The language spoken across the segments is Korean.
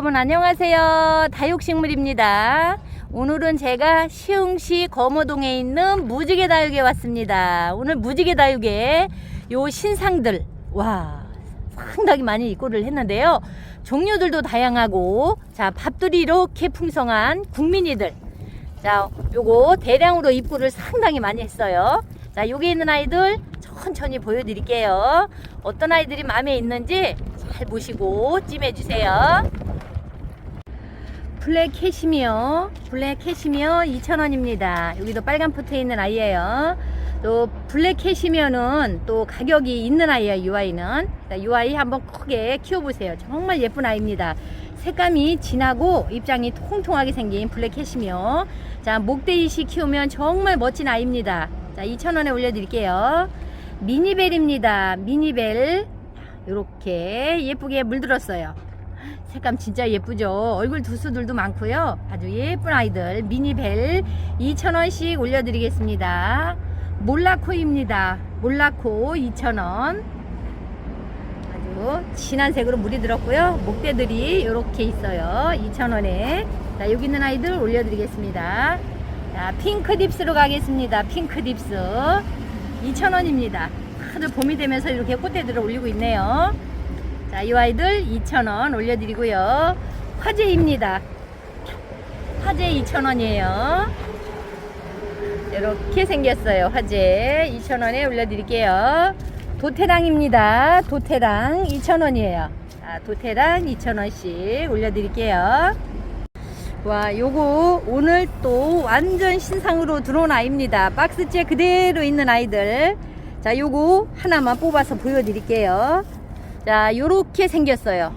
여러분 안녕하세요. 다육식물입니다. 오늘은 제가 시흥시 거모동에 있는 무지개 다육에 왔습니다. 오늘 무지개 다육에 요 신상들 와 상당히 많이 입고를 했는데요. 종류들도 다양하고 자 밥들이 이렇게 풍성한 국민이들 자 요거 대량으로 입고를 상당히 많이 했어요. 자 여기 있는 아이들 천천히 보여드릴게요. 어떤 아이들이 마음에 있는지 잘 보시고 찜해주세요. 블랙 캐시미어, 블랙 캐시미어 2,000원입니다. 여기도 빨간 포트에 있는 아이예요. 또 블랙 캐시미어는 또 가격이 있는 아이예요. 이 아이는. 자, 이 아이 한번 크게 키워보세요. 정말 예쁜 아이입니다. 색감이 진하고 입장이 통통하게 생긴 블랙 캐시미어. 자, 목대이시 키우면 정말 멋진 아이입니다. 자, 2,000원에 올려드릴게요. 미니벨입니다. 미니벨. 이렇게 예쁘게 물들었어요. 색감 진짜 예쁘죠? 얼굴 두수들도 많고요. 아주 예쁜 아이들. 미니벨 2,000원씩 올려드리겠습니다. 몰라코입니다. 몰라코 2,000원. 아주 진한 색으로 물이 들었고요. 목대들이 이렇게 있어요. 2,000원에. 자, 여기 있는 아이들 올려드리겠습니다. 자, 핑크 딥스로 가겠습니다. 핑크 딥스. 2,000원입니다. 다들 봄이 되면서 이렇게 꽃대들을 올리고 있네요. 자, 이 아이들 2,000원 올려드리고요. 화재입니다. 화재 2,000원이에요. 이렇게 생겼어요. 화재 2,000원에 올려드릴게요. 도태랑입니다. 도태랑 2,000원이에요. 자, 도태랑 2,000원씩 올려드릴게요. 와, 요거 오늘 또 완전 신상으로 들어온 아이입니다. 박스째 그대로 있는 아이들. 자, 요거 하나만 뽑아서 보여드릴게요. 자, 요렇게 생겼어요.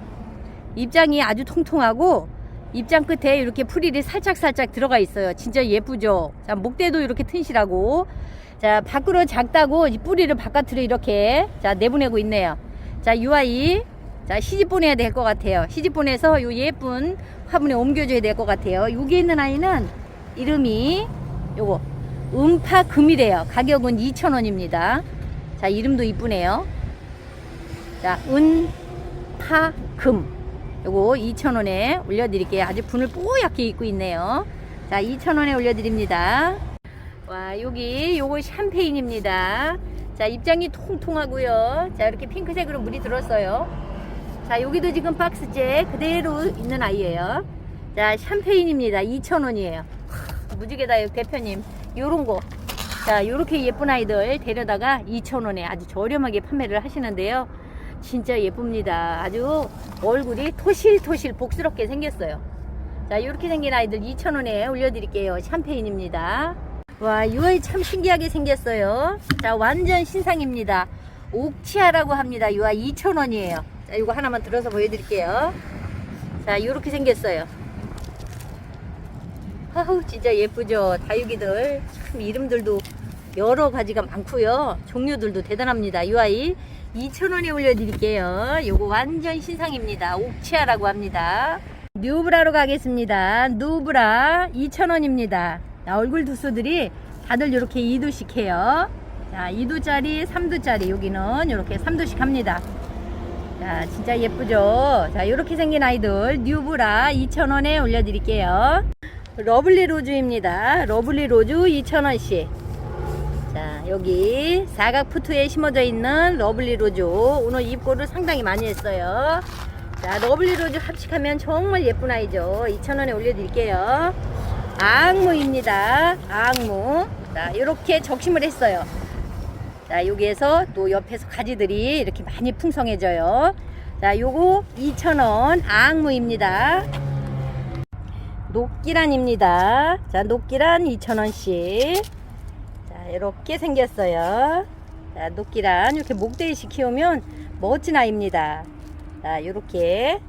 입장이 아주 통통하고 입장 끝에 이렇게 풀일이 살짝살짝 들어가 있어요. 진짜 예쁘죠? 자, 목대도 이렇게 튼실하고 자, 밖으로 작다고 이 뿌리를 바깥으로 이렇게 자, 내보내고 있네요. 자, 이 아이 자, 시집 보내야 될 것 같아요. 시집 보내서 요 예쁜 화분에 옮겨줘야 될 것 같아요. 여기 있는 아이는 이름이 요거 음파금이래요. 가격은 2,000원입니다. 자, 이름도 이쁘네요. 자, 은 파 금. 요거 2,000원에 올려드릴게요. 아주 분을 뽀얗게 입고 있네요. 자, 2,000원에 올려드립니다. 와, 여기 요거 샴페인입니다. 자, 입장이 통통하고요. 자, 이렇게 핑크색으로 물이 들었어요. 자, 여기도 지금 박스째 그대로 있는 아이예요. 자, 샴페인입니다. 2,000원이에요. 무지개다육 대표님, 요런 거. 자, 요렇게 예쁜 아이들 데려다가 2,000원에 아주 저렴하게 판매를 하시는데요. 진짜 예쁩니다. 아주 얼굴이 토실토실 복스럽게 생겼어요. 자, 요렇게 생긴 아이들 2,000원에 올려드릴게요. 샴페인입니다. 와, 이 아이 참 신기하게 생겼어요. 자, 완전 신상입니다. 옥치아라고 합니다. 이 아이 2,000원이에요. 자, 이거 하나만 들어서 보여드릴게요. 자, 요렇게 생겼어요. 아우, 진짜 예쁘죠? 다육이들. 참 이름들도 여러 가지가 많고요. 종류들도 대단합니다. 이 아이 2,000원에 올려드릴게요. 요거 완전 신상입니다. 옥치아라고 합니다. 뉴브라로 가겠습니다. 누브라 2,000원입니다. 얼굴 두수들이 다들 이렇게 2두씩 해요. 자, 2두짜리, 3두짜리. 여기는 이렇게 3두씩 합니다. 자, 진짜 예쁘죠? 자, 이렇게 생긴 아이들 뉴브라 2,000원에 올려드릴게요. 러블리 로즈입니다. 러블리 로즈 2,000원씩. 자, 여기 사각 푸트에 심어져 있는 러블리 로즈. 오늘 입고를 상당히 많이 했어요. 자, 러블리 로즈 합식하면 정말 예쁜 아이죠. 2,000원에 올려드릴게요. 악무입니다. 악무. 자, 이렇게 적심을 했어요. 자, 여기에서 또 옆에서 가지들이 이렇게 많이 풍성해져요. 자, 요거 2,000원 악무입니다. 녹기란입니다. 자, 녹기란 2,000원씩. 자, 이렇게 생겼어요. 자, 녹기란 이렇게 목대이시 키우면 멋진 아이입니다. 자, 이렇게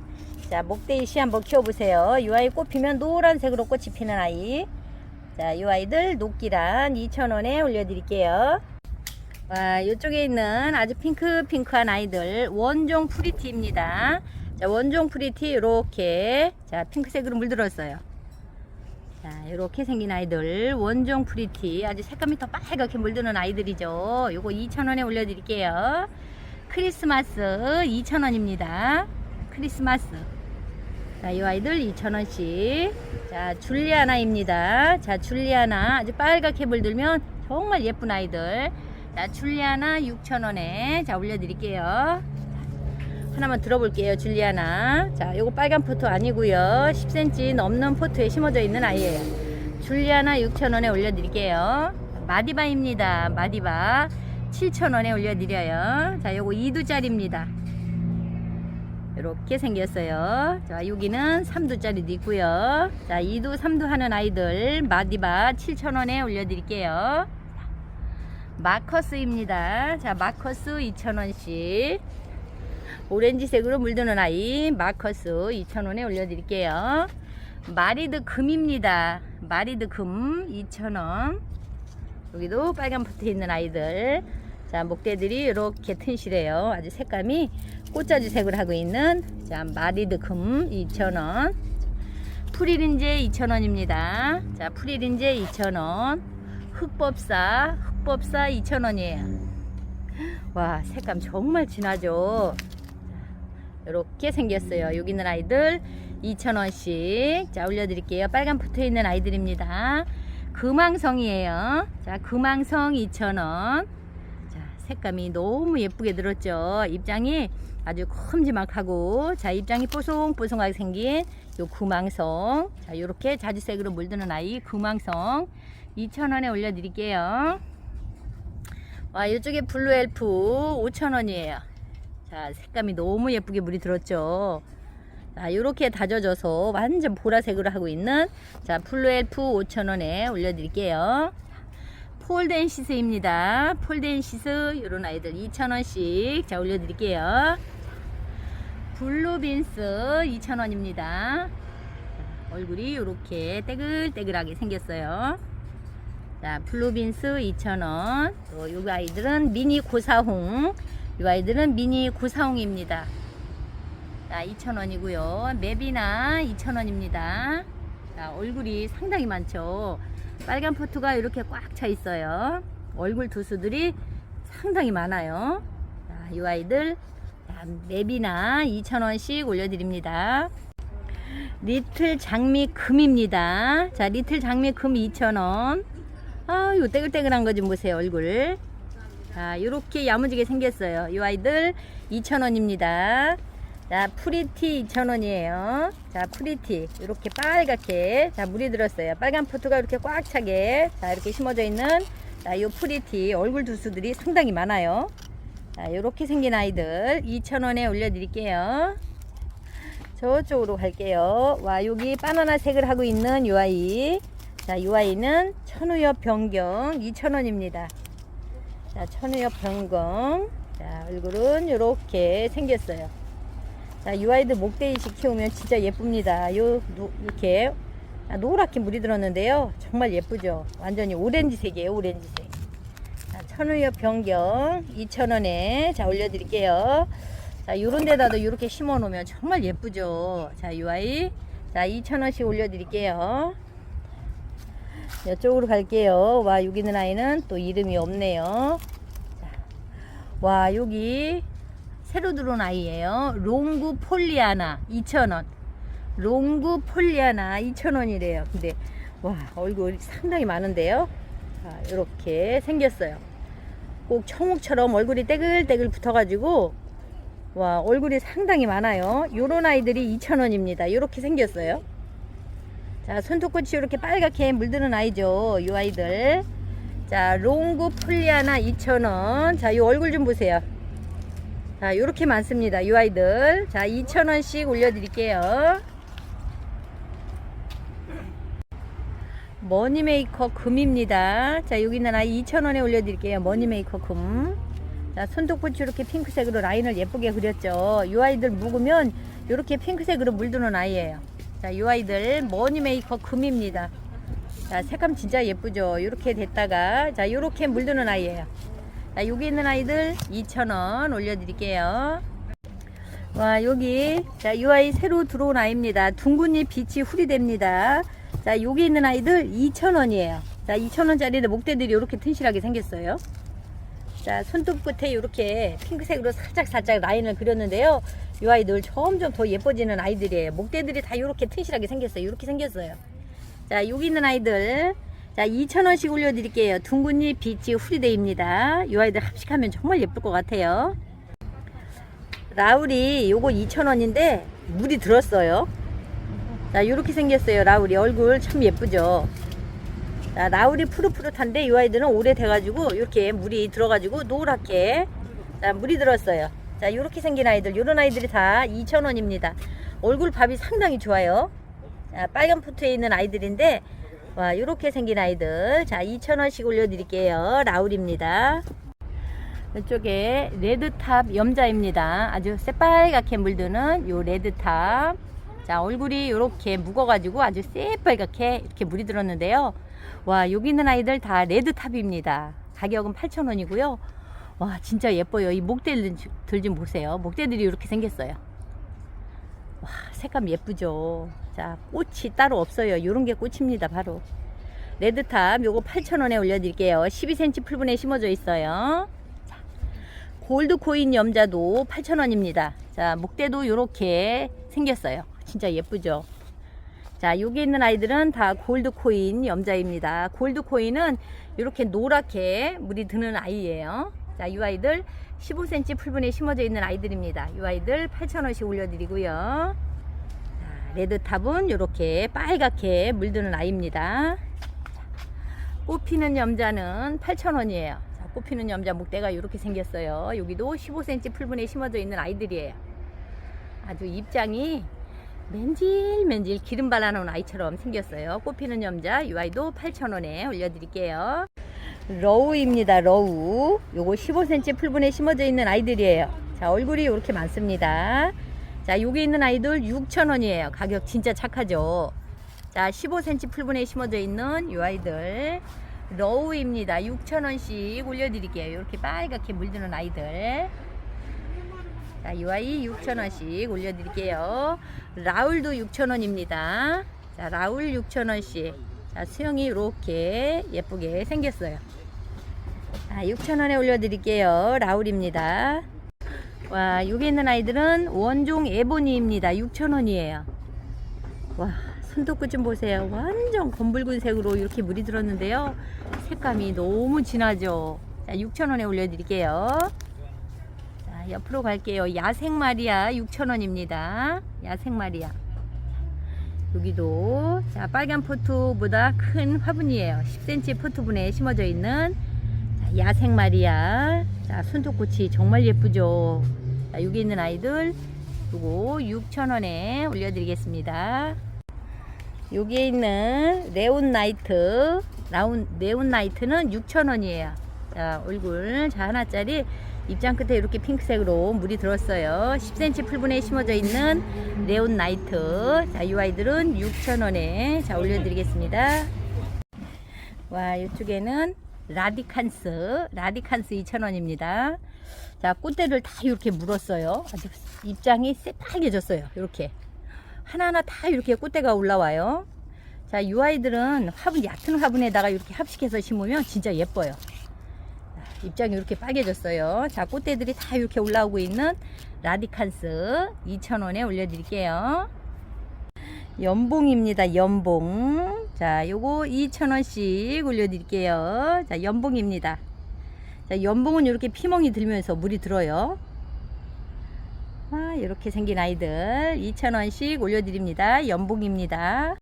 자, 목대이시 한번 키워보세요. 이 아이 꽃 피면 노란색으로 꽃이 피는 아이. 자, 이 아이들 녹기란 2,000원에 올려드릴게요. 와, 이쪽에 있는 아주 핑크핑크한 아이들 원종 프리티입니다. 자, 원종 프리티 이렇게 자 핑크색으로 물들었어요. 자, 이렇게 생긴 아이들 원종 프리티 아주 색감이 더 빨갛게 물드는 아이들이죠. 요거 2,000원에 올려드릴게요. 크리스마스 2,000원입니다. 크리스마스 자, 이 아이들 2,000원씩. 자, 줄리아나입니다. 자, 줄리아나. 아주 빨갛게 물들면 정말 예쁜 아이들. 자, 줄리아나 6,000원에. 자, 올려드릴게요. 하나만 들어볼게요, 줄리아나. 자, 요거 빨간 포토 아니고요 10cm 넘는 포트에 심어져 있는 아이예요. 줄리아나 6,000원에 올려드릴게요. 마디바입니다. 마디바 7,000원에 올려드려요. 자, 요거 2두짜리입니다. 이렇게 생겼어요. 자, 여기는 3두짜리도 있고요. 자, 2두, 3두 하는 아이들 마디바 7,000원에 올려드릴게요. 마커스입니다. 자, 마커스 2,000원씩. 오렌지색으로 물드는 아이 마커스 2,000원에 올려드릴게요. 마리드 금입니다. 마리드 금 2,000원. 여기도 빨간 포트 있는 아이들. 자, 목대들이 이렇게 튼실해요. 아주 색감이 꽃자주 색을 하고 있는 자, 마리드 금 2,000원. 프리린제 2,000원입니다. 자, 프리린제 2,000원. 흑법사, 흑법사 2,000원이에요. 와, 색감 정말 진하죠? 이렇게 생겼어요. 여기 있는 아이들 2,000원씩. 자, 올려드릴게요. 빨간 붙어 있는 아이들입니다. 금왕성이에요. 자, 금왕성 2,000원. 자, 색감이 너무 예쁘게 들었죠. 입장이 아주 큼지막하고, 자, 입장이 뽀송뽀송하게 생긴 요 금왕성. 자, 요렇게 자주색으로 물드는 아이 금왕성 2,000원에 올려드릴게요. 와, 이쪽에 블루 엘프 5,000원이에요. 자, 색감이 너무 예쁘게 물이 들었죠. 자, 이렇게 다져져서 완전 보라색으로 하고 있는 자, 블루 엘프 5,000원에 올려드릴게요. 폴덴시스입니다. 폴덴시스 이런 아이들 2,000원씩 자 올려드릴게요. 블루빈스 2,000원입니다. 얼굴이 이렇게 떼글떼글하게 생겼어요. 자, 블루빈스 2,000원. 또, 이 아이들은 미니 고사홍. 이 아이들은 미니 고사홍입니다. 자, 2,000원이고요. 맵이나 2,000원입니다. 자, 얼굴이 상당히 많죠. 빨간 포트가 이렇게 꽉 차 있어요. 얼굴 두수들이 상당히 많아요. 자, 이 아이들 자, 맵이나 2,000원씩 올려드립니다. 리틀 장미 금입니다. 자, 리틀 장미 금 2,000원. 아, 요 떼글떼글한 거 좀 보세요, 얼굴. 자, 요렇게 야무지게 생겼어요. 이 아이들 2,000원입니다. 자, 프리티 2,000원이에요. 자, 프리티. 이렇게 빨갛게. 자, 물이 들었어요. 빨간 포트가 이렇게 꽉 차게. 자, 이렇게 심어져 있는. 자, 요 프리티. 얼굴 두수들이 상당히 많아요. 자, 요렇게 생긴 아이들 2,000원에 올려드릴게요. 저쪽으로 갈게요. 와, 여기 바나나 색을 하고 있는 요 아이. 자, 이 아이는 천우엽 변경 2,000원입니다. 자, 천우엽 변경. 자, 얼굴은 이렇게 생겼어요. 자, 이 아이들 목대이식 키우면 진짜 예쁩니다. 요, 노, 이렇게 아, 노랗게 물이 들었는데요. 정말 예쁘죠? 완전히 오렌지색이에요, 오렌지색. 자, 천우엽 변경 2,000원에 자, 올려드릴게요. 자, 요런 데다도 이렇게 심어 놓으면 정말 예쁘죠? 자, 이 아이. 자, 2,000원씩 올려드릴게요. 이쪽으로 갈게요. 와, 여기 있는 아이는 또 이름이 없네요. 자, 와, 여기 새로 들어온 아이예요. 롱구 폴리아나 2,000원. 롱구 폴리아나 2,000원이래요. 근데 와, 얼굴이 상당히 많은데요. 자, 이렇게 생겼어요. 꼭 청옥처럼 얼굴이 떼글떼글 붙어가지고 와, 얼굴이 상당히 많아요. 요런 아이들이 2,000원입니다. 이렇게 생겼어요. 자, 손톱꽃이 이렇게 빨갛게 물드는 아이죠. 이 아이들. 자, 롱구 폴리아나 2,000원. 자, 이 얼굴 좀 보세요. 자, 이렇게 많습니다. 이 아이들. 자, 2,000원씩 올려드릴게요. 머니메이커 금입니다. 자, 여기 있는 아이 2,000원에 올려드릴게요. 머니메이커 금. 자, 손톱꽃이 이렇게 핑크색으로 라인을 예쁘게 그렸죠. 이 아이들 묵으면 이렇게 핑크색으로 물드는 아이예요. 자, 이 아이들 머니메이커 금입니다. 자, 색감 진짜 예쁘죠. 이렇게 됐다가 자, 이렇게 물드는 아이예요. 자, 여기 있는 아이들 2,000원 올려드릴게요. 와, 여기 자, 이 아이 새로 들어온 아이입니다. 둥근잎 빛이 후리됩니다. 자, 여기 있는 아이들 2,000원이에요. 자, 2,000원짜리인데 목대들이 이렇게 튼실하게 생겼어요. 자, 손톱 끝에 이렇게 핑크색으로 살짝 살짝 라인을 그렸는데요. 이 아이들 점점 더 예뻐지는 아이들이에요. 목대들이 다 이렇게 튼실하게 생겼어요. 이렇게 생겼어요. 자, 여기 있는 아이들. 자, 2,000원씩 올려드릴게요. 둥근잎 비치 후리데이입니다. 이 아이들 합식하면 정말 예쁠 것 같아요. 라울이 요거 2,000원인데 물이 들었어요. 자, 이렇게 생겼어요. 라울이 얼굴 참 예쁘죠. 자, 라울이 푸릇푸릇한데 이 아이들은 오래돼가지고 이렇게 물이 들어가지고 노랗게 자, 물이 들었어요. 자, 이렇게 생긴 아이들, 이런 아이들이 다 2,000원입니다. 얼굴 밥이 상당히 좋아요. 자, 빨간 포트에 있는 아이들인데 와, 이렇게 생긴 아이들. 자, 2,000원씩 올려드릴게요. 라울입니다. 이쪽에 레드탑 염자입니다. 아주 새빨갛게 물드는 요 레드탑. 자, 얼굴이 이렇게 묵어가지고 아주 새빨갛게 이렇게 물이 들었는데요. 와, 여기 있는 아이들 다 레드탑입니다. 가격은 8,000원이고요. 와, 진짜 예뻐요. 이 목대들 좀 보세요. 목대들이 이렇게 생겼어요. 와, 색감 예쁘죠. 자, 꽃이 따로 없어요. 요런 게 꽃입니다. 바로. 레드탑 요거 8,000원에 올려드릴게요. 12cm 풀분에 심어져 있어요. 자, 골드 코인 염자도 8,000원입니다. 자, 목대도 요렇게 생겼어요. 진짜 예쁘죠. 자, 여기 있는 아이들은 다 골드 코인 염자입니다. 골드 코인은 이렇게 노랗게 물이 드는 아이예요. 자, 이 아이들 15cm 풀분에 심어져 있는 아이들입니다. 이 아이들 8,000원씩 올려드리고요. 자, 레드탑은 이렇게 빨갛게 물드는 아이입니다. 꽃피는 염자는 8,000원이에요. 자, 꽃피는 염자 목대가 이렇게 생겼어요. 여기도 15cm 풀분에 심어져 있는 아이들이에요. 아주 입장이 맨질맨질 기름 발라놓은 아이처럼 생겼어요. 꽃피는 염자 이 아이도 8,000원에 올려드릴게요. 러우입니다. 러우. 요거 15cm 풀분에 심어져 있는 아이들이에요. 자 얼굴이 이렇게 많습니다. 자 여기 있는 아이들 6,000원이에요. 가격 진짜 착하죠. 자 15cm 풀분에 심어져 있는 이 아이들 러우입니다. 6,000원씩 올려드릴게요. 이렇게 빨갛게 물드는 아이들. 자, 이 아이 6,000원씩 올려드릴게요. 라울도 6,000원입니다. 자, 라울 6,000원씩. 자, 수영이 이렇게 예쁘게 생겼어요. 자, 6,000원에 올려드릴게요. 라울입니다. 와, 여기 있는 아이들은 원종 에보니입니다. 6,000원이에요. 와, 손톱끝 좀 보세요. 완전 검붉은 색으로 이렇게 물이 들었는데요. 색감이 너무 진하죠. 자, 6,000원에 올려드릴게요. 자, 옆으로 갈게요. 야생 마리아 6,000원입니다. 야생 마리아. 여기도 자, 빨간 포트보다 큰 화분이에요. 10cm 포트분에 심어져 있는 자, 야생 마리아. 자, 손톱꽃이 정말 예쁘죠. 자, 여기 있는 아이들 요거 6,000원에 올려드리겠습니다. 여기에 있는 레온 나이트, 라운, 네온 나이트는 6,000원이에요. 자, 얼굴 자 하나짜리 입장 끝에 이렇게 핑크색으로 물이 들었어요. 10cm 풀분에 심어져 있는 네온 나이트. 자, 이 아이들은 6,000원에 자 올려드리겠습니다. 와, 이쪽에는 라디칸스, 라디칸스 2,000원입니다. 자, 꽃대를 다 이렇게 물었어요. 아주 입장이 새빨개졌어요. 이렇게. 하나하나 다 이렇게 꽃대가 올라와요. 자, 이 아이들은 화분, 얕은 화분에다가 이렇게 합식해서 심으면 진짜 예뻐요. 입장이 이렇게 빨개졌어요. 자, 꽃대들이 다 이렇게 올라오고 있는 라디칸스 2,000원에 올려드릴게요. 연봉입니다. 연봉. 자, 요거 2,000원씩 올려드릴게요. 자, 연봉입니다. 자, 연봉은 이렇게 피멍이 들면서 물이 들어요. 아, 이렇게 생긴 아이들 2,000원씩 올려드립니다. 연봉입니다.